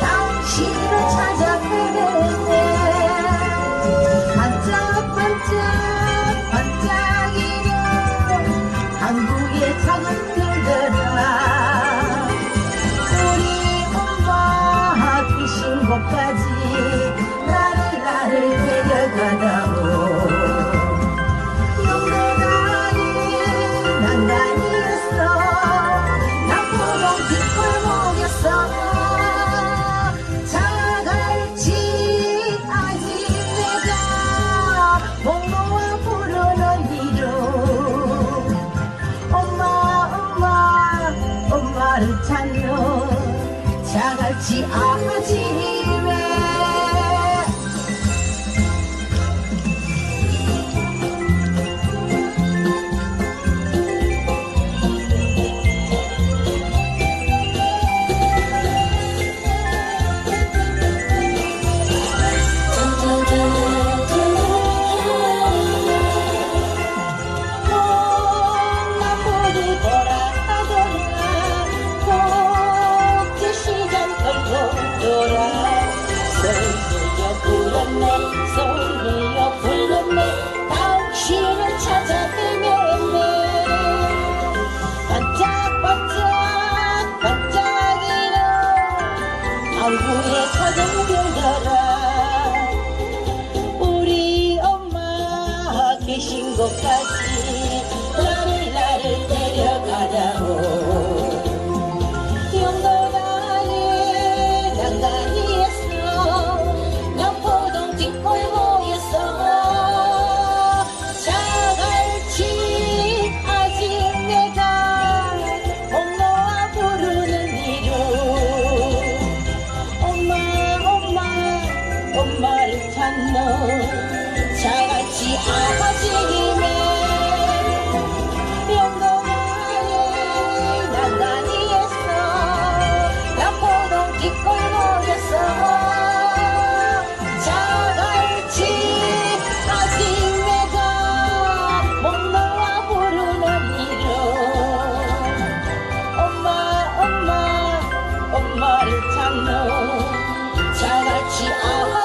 당신을 찾아 헤매네 반짝반짝 반짝이는 한국의 작은 별들아 우리 엄마 계신 곳까지 나를 나를 데려가다오 영도다리 난간이 찾는 자갈치 아버지 계신 곳까지 나를 나를 데려가다오 영도나리 난간이었어. 남포동 뒷골목이었어 자갈치 아직 내가 목놓아 부르는 이름 엄마 엄마 엄마를 찾는 자갈치 아버지 엄